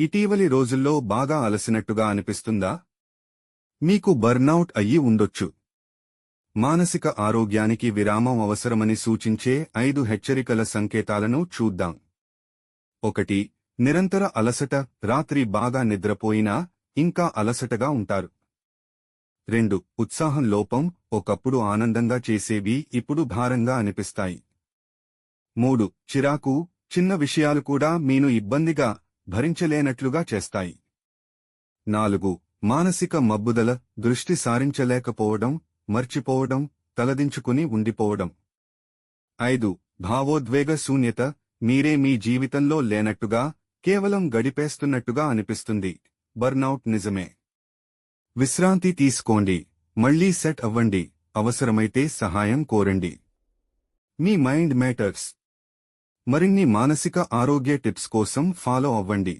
ఇటీవలి రోజుల్లో బాగా అలసినట్టుగా అనిపిస్తుందా? మీకు బర్నౌట్ అయ్యి ఉండొచ్చు. మానసిక ఆరోగ్యానికి విరామం అవసరమని సూచించే ఐదు హెచ్చరికల సంకేతాలను చూద్దాం. ఒకటి నిరంతర అలసట రాత్రి బాగా నిద్రపోయినా ఇంకా అలసటగా ఉంటారు. రెండు ఉత్సాహం లోపం ఒకప్పుడు ఆనందంగా చేసేవి ఇప్పుడు భారంగా అనిపిస్తాయి. మూడు చిరాకు చిన్న విషయాలు కూడా మీను ఇబ్బందిగా భరించలేనట్లుగా చేస్తాయి. నాలుగు మానసిక మబ్బుదల దృష్టి సారించలేకపోవడం మర్చిపోవడం తలదించుకుని ఉండిపోవడం. ఐదు భావోద్వేగ శూన్యత మీరే మీ జీవితంలో లేనట్టుగా కేవలం గడిపేస్తున్నట్టుగా అనిపిస్తుంది. బర్నౌట్ నిజమే. విశ్రాంతి తీసుకోండి. మళ్ళీ సెట్ అవ్వండి. అవసరమైతే సహాయం కోరండి. మీ మైండ్ మ్యాటర్స్. మరిన్ని మానసిక ఆరోగ్య టిప్స్ కోసం ఫాలో అవ్వండి.